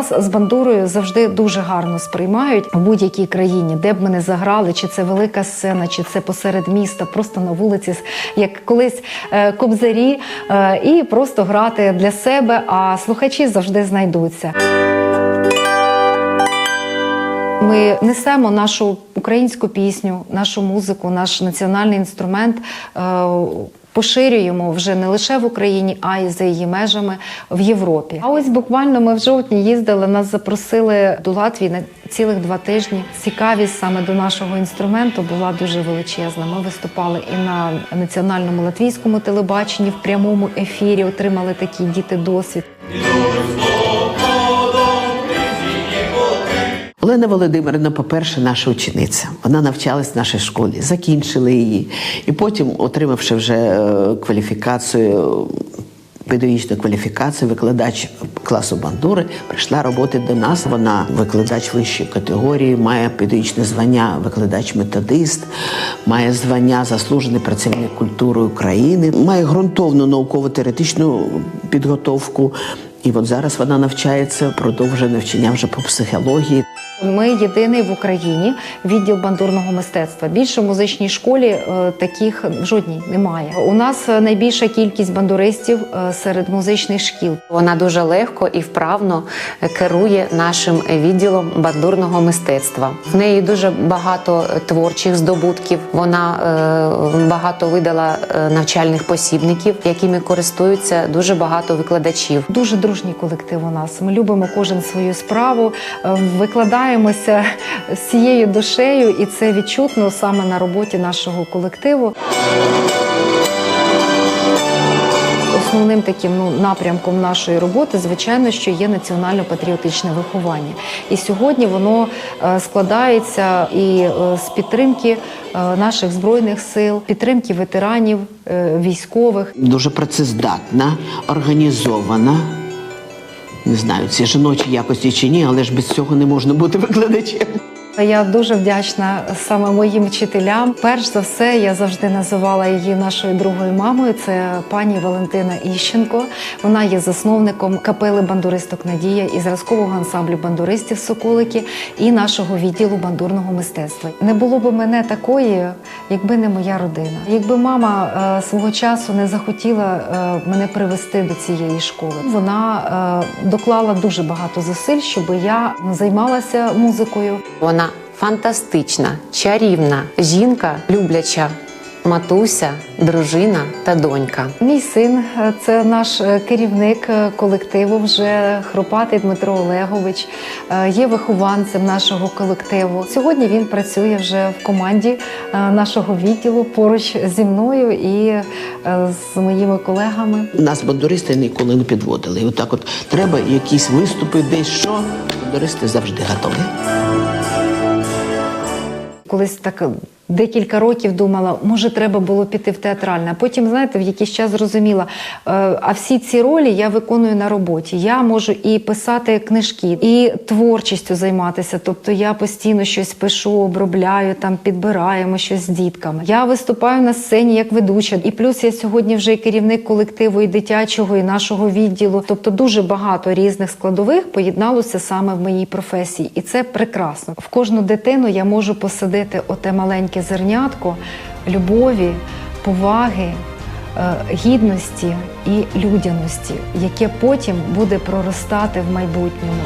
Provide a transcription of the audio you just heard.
Нас з бандурою завжди дуже гарно сприймають в будь-якій країні, де б ми не заграли, чи це велика сцена, чи це посеред міста, просто на вулиці, як колись е, кобзарі, е, і просто грати для себе. А слухачі завжди знайдуться. Ми несемо нашу українську пісню, нашу музику, наш національний інструмент. Поширюємо вже не лише в Україні, а й за її межами в Європі. А ось буквально ми в жовтні їздили. Нас запросили до Латвії на цілих два тижні. Цікавість саме до нашого інструменту була дуже величезна. Ми виступали і на національному латвійському телебаченні в прямому ефірі. Отримали такий діти досвід. Олена Володимирівна, по-перше, наша учениця. Вона навчалась в нашій школі, закінчили її. І потім, отримавши вже е, кваліфікацію, педагогічну кваліфікацію, викладач класу бандури, прийшла роботи до нас. Вона викладач вищої категорії, має педагогічне звання викладач-методист, має звання заслужений працівник культури України, має ґрунтовну науково-теоретичну підготовку. І от зараз вона навчається, продовжує навчання вже по психології. Ми єдиний в Україні відділ бандурного мистецтва. Більше в музичній школі е, таких жодній немає. У нас е, найбільша кількість бандуристів е, серед музичних шкіл. Вона дуже легко і вправно керує нашим відділом бандурного мистецтва. В неї дуже багато творчих здобутків. Вона багато видала навчальних посібників, якими користуються дуже багато викладачів. Дуже дружній колектив у нас. Ми любимо кожен свою справу, е, викладаємося всією душею, і це відчутно саме на роботі нашого колективу. Основним таким ну, напрямком нашої роботи, звичайно, що є національно-патріотичне виховання. І сьогодні воно е, складається і е, з підтримки наших збройних сил, підтримки ветеранів, військових. Дуже працездатна, організована. Не знаю, ці жіночі якості чи ні, але ж без цього не можна бути викладачем. Я дуже вдячна саме моїм вчителям. Перш за все, я завжди називала її нашою другою мамою. Це пані Валентина Іщенко. Вона є засновником капели бандуристок Надія і зразкового ансамблю бандуристів Соколики і нашого відділу бандурного мистецтва. Не було б мене такої, якби не моя родина. Якби мама е, свого часу не захотіла е, мене привести до цієї школи, вона е, доклала дуже багато зусиль, щоб я займалася музикою. Вона фантастична, чарівна жінка, любляча матуся, дружина та донька. Мій син е, це наш е, керівник е, колективу. Вже хропатий Дмитро Олегович є вихованцем нашого колективу. Сьогодні він працює вже в команді нашого відділу поруч зі мною і з моїми колегами. Нас бандуристи ніколи не підводили. І отак от треба якісь виступи, десь що. Бандуристи завжди готові. Колись так декілька років думала, може, треба було піти в театральне. А потім, знаєте, в якийсь час зрозуміла, е, а всі ці ролі я виконую на роботі. Я можу і писати книжки, і творчістю займатися. Тобто я постійно щось пишу, обробляю, там підбираємо щось з дітками. Я виступаю на сцені як ведуча. І плюс я сьогодні вже і керівник колективу і дитячого, і нашого відділу. Тобто дуже багато різних складових поєдналося саме в моїй професії, і це прекрасно. В кожну дитину я можу посадити оте маленьке зернятко любові, поваги. е, Гідності і людяності, яке потім буде проростати в майбутньому.